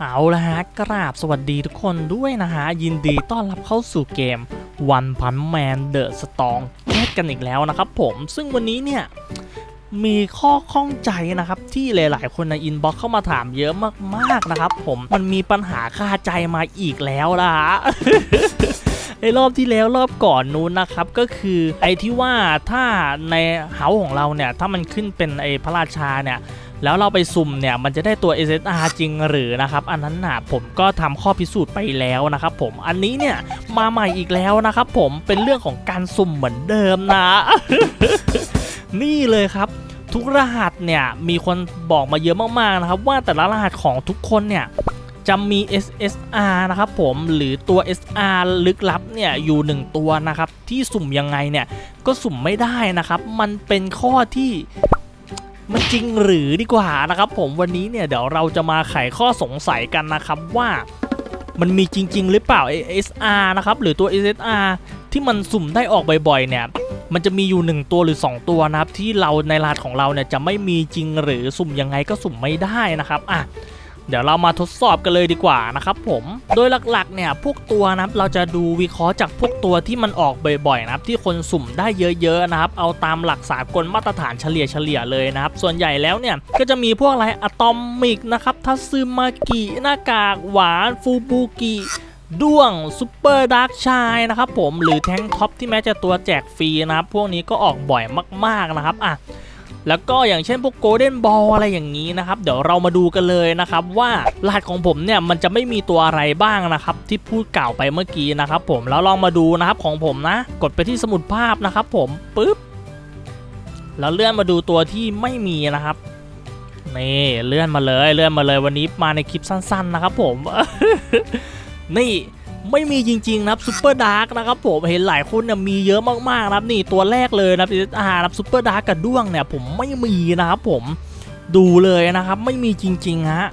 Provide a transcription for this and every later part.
เอาละฮะกราบสวัสดีทุกคนด้วยนะฮะ ยินดีต้อนรับเข้าสู่เกม One Punch Man The Strong แยกกันอีกแล้วนะครับผมซึ่งวันนี้เนี่ย มีข้อข้องใจนะครับที่หลาย ๆ คนในอินบ็อกเข้ามาถามเยอะมาก ๆ นะครับผมมันมีปัญหาคาใจมาอีกแล้วนะฮะไอ้รอบที่แล้วรอบก่อนนู้นนะครับก็คือไอ้ที่ว่าถ้าในเฮาของเราเนี่ยถ้ามันขึ้นเป็นไอ้พระราชาเนี่ย แล้วเราไปสุ่มเนี่ยมันจะได้ตัว SSR จริงหรือนะครับ อันนั้นนะผมก็ทำข้อพิสูจน์ไปแล้วนะครับผมอันนี้เนี่ยมาใหม่อีกแล้วนะครับผมเป็นเรื่องของการสุ่มเหมือนเดิมนะ นี่เลยครับทุกรหัสเนี่ยมีคนบอกมาเยอะมากๆนะครับ ว่าแต่ละรหัสของทุกคนเนี่ยจะมี SSR นะครับผมหรือตัว SR ลึกลับเนี่ยอยู่ 1 ตัวนะครับ ที่สุ่มยังไงเนี่ยก็สุ่มไม่ได้นะครับ มันเป็นข้อที่ มันจริงหรือดีกว่านะครับผมวันนี้เนี่ยเดี๋ยวเราจะมาไขข้อสงสัยกันนะครับว่ามันมีจริง ๆ หรือเปล่า ASR นะครับหรือตัว SSR ที่มันสุ่มได้ออกบ่อยๆเนี่ยมันจะมีอยู่ 1 ตัวหรือ 2 ตัวนะครับที่เราในรหัสของเราเนี่ยจะไม่มีจริงหรือสุ่มยังไงก็สุ่มไม่ได้นะครับอะ เดี๋ยวเรามาทดสอบกันเลยดีกว่านะครับผมโดยหลักๆเนี่ยพวกตัวนะครับเราจะดูวิเคราะห์จากพวกตัวที่มันออกบ่อยๆนะครับที่คนสุ่มได้เยอะๆนะครับเอาตามหลักสากลมาตรฐานเฉลี่ยเฉลี่ยเลยนะครับส่วนใหญ่แล้วเนี่ยก็จะมีพวกอะไรอะตอมิกนะครับทัซึมากิหน้ากากหวานฟูบูกิด้วงซูเปอร์ดาร์กชายนะครับผมหรือแทงท็อปที่แม้จะตัวแจกฟรีนะครับพวกนี้ก็ออกบ่อยมากๆนะครับอะ แล้วก็อย่างเช่นพวกโกลเด้นบอลอะไรอย่างนี้นะครับ เดี๋ยวเรามาดูกันเลยนะครับว่ารหัสของผมเนี่ยมันจะไม่มีตัวอะไรบ้างนะครับ ที่พูดกล่าวไปเมื่อกี้นะครับ ผมแล้วลองมาดูนะครับของผมนะ กดไปที่สมุดภาพนะครับ ผมปึ๊บแล้วเลื่อนมาดูตัวที่ไม่มีนะครับนี่เลื่อนมาเลยเลื่อนมาเลยวันนี้มาในคลิปสั้น ๆ นะครับ ผม นี่ ไม่มีจริงๆนะครับซูเปอร์ดาร์กนะครับผมเห็นหลายคนเนี่ยมีเยอะมากๆนะครับนี่ตัวแรกเลยนะครับ SSR นะครับซูเปอร์ดาร์กกับด้วงเนี่ยผมไม่มีนะครับผมดูเลยนะครับไม่มีจริงๆฮะ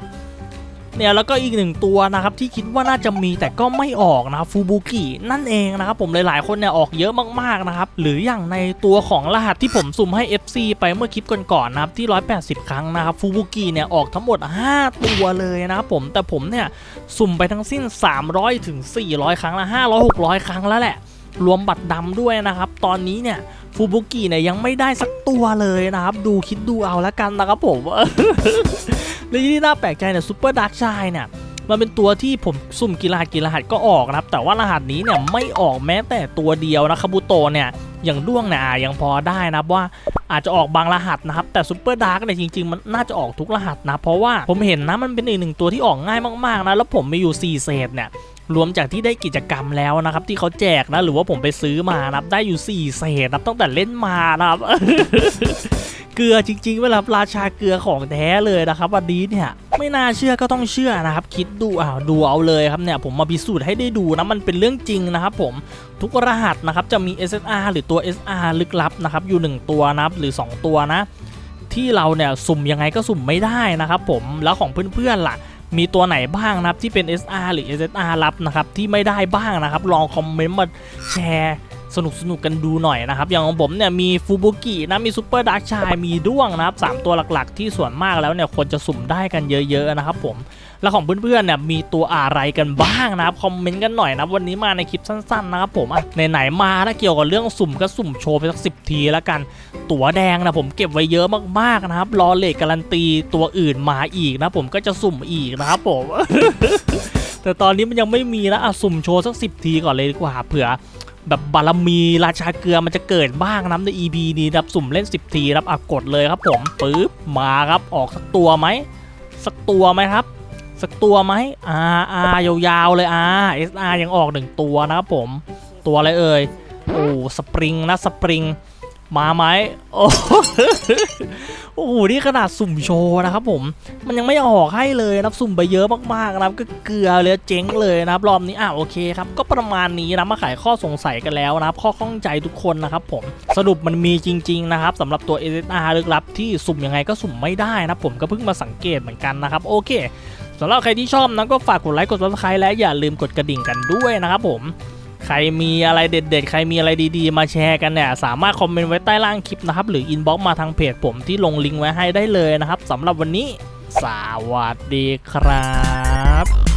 เนี่ยแล้วก็อีกหนึ่งตัวนะครับที่คิดว่าน่าจะมีแต่ก็ไม่ออกนะครับฟูบุกินั่นเองนะครับผมหลายๆคนเนี่ยออกเยอะมากๆนะครับหรืออย่างในตัวของรหัสที่ผมสุ่มให้ FC ไปเมื่อคลิปก่อนๆนะครับที่ 180 ครั้งนะครับฟูบุกิเนี่ยออกทั้งหมด 5 ตัวเลยนะครับผมแต่ผมเนี่ยสุ่มไปทั้งสิ้น 300ถึง400 ครั้งละ500 600 ครั้งแล้วแหละรวมบัตรดำด้วยนะครับ ตอนนี้เนี่ยฟูบุกิเนี่ยยังไม่ได้สักตัวเลยนะครับ ดูคิดดูเอาล้วกันนะครับผม และที่น่าแปลกใจเนี่ยซูเปอร์ดักชายเนี่ยมันเป็นตัวที่ผมสุ่มกีฬากีฬาหัสก็ออกนะครับ แต่ว่ารหัสนี้เนี่ยไม่ออกแม้แต่ตัวเดียวนะคาบุโตเนี่ยอย่างด้วงเนี่ยอะยังพอได้นะว่าอาจจะออกบางรหัสนะครับ แต่ซูเปอร์ดาร์กเนี่ยจริง ๆ มันน่าจะออกทุกรหัสนะ เพราะว่าผมเห็นนะมันเป็นอีกหนึ่งตัวที่ออกง่ายมากๆนะแล้วผมมีอยู่ 4 เศษเนี่ยรวมจากที่ได้กิจกรรมแล้วนะครับ ที่เขาแจกนะ หรือว่าผมไปซื้อมานะครับได้อยู่ 4 เศษนะครับตั้งแต่เล่นมานะครับ เกลือจริงๆเวลาราชาเกลือของแท้เลยนะครับ วันนี้เนี่ยไม่น่าเชื่อก็ต้องเชื่อนะครับ คิดดูอ้าวดูเอาเลยครับเนี่ยผมมาพิสูจน์ให้ได้ดูนะมันเป็นเรื่องจริงนะครับผมทุกรหัสนะครับจะมี SSR หรือตัว SR ลึกลับนะครับอยู่ 1 ตัวนะครับหรือ 2 ตัวนะ ที่เราเนี่ยสุ่มยังไงก็สุ่มไม่ได้นะครับผมแล้วของเพื่อนๆล่ะมีตัวไหนบ้างนะครับที่เป็น SR หรือ SSR ลับนะครับที่ไม่ได้บ้างนะครับ ลองคอมเมนต์มาแชร์ สนุกสนุกกันดูหน่อยนะครับ อย่างของผมเนี่ยมีฟูบุกินะมีซูเปอร์ดาร์กชายมีด้วงนะครับสามตัวหลักๆ ที่ส่วนมากแล้วเนี่ยควรจะสุ่มได้กันเยอะๆนะครับผมแล้วของเพื่อนๆเนี่ยมีตัวอะไรกันบ้างนะครับคอมเมนต์กันหน่อยนะวันนี้มาในคลิปสั้นๆนะครับผมอะไหนๆมาถ้าเกี่ยวกับเรื่องสุ่มก็สุ่มโชว์ไปสักสิทีแล้วกัน ตั๋วแดงนะผมเก็บไว้เยอะมากๆนะครับรอเลทการันตีตัวอื่นมาอีกนะผมก็จะสุ่มอีกนะครับผมแต่ตอนนี้มันยังไม่มีนะอะสุ่มโชว์สักสิทีก่อนเลยดีกว่าเผื่อ แบบบารมีราชาเกลือมันจะเกิดบ้างนะใน EP นี้รับสุ่มเล่น 10 ทีรับอักกดเลยครับผมปึ๊บมาครับออกสักตัวไหมสักตัวไหมครับ สักตัวไหมอ่าอ่ายาวๆเลยอ่า SR ยังออกหนึ่งตัวนะครับผม ตัวอะไรเอ่ยโอ้สปริงนะสปริง มาไหมโอ้โอ้โห นี่ขนาดสุ่มโชว์นะครับผม มันยังไม่ออกให้เลยนะครับสุ่มไปเยอะมากๆนะครับ ก็เกลือเลยเจ๊งเลยนะครับ รอบนี้ อะโอเคครับ ก็ประมาณนี้นะ มาไขข้อสงสัยกันแล้วนะครับ ข้อข้องใจทุกคนนะครับผม สรุปมันมีจริง ๆ นะครับสำหรับตัว SSR ลึกลับที่สุ่มยังไงก็สุ่มไม่ได้นะผม ก็เพิ่งมาสังเกตเหมือนกันนะครับ โอเคสำหรับใครที่ชอบนะก็ฝากกดไลค์ กด subscribe และอย่าลืมกดกระดิ่งกันด้วยนะครับผม ใครมีอะไรเด็ดๆ ใครมีอะไรดีๆ มาแชร์กันเนี่ย สามารถคอมเมนต์ไว้ใต้ล่างคลิปนะครับ หรืออินบ็อกซ์มาทางเพจผมที่ลงลิงก์ไว้ให้ได้เลยนะครับสำหรับวันนี้ สวัสดีครับครับ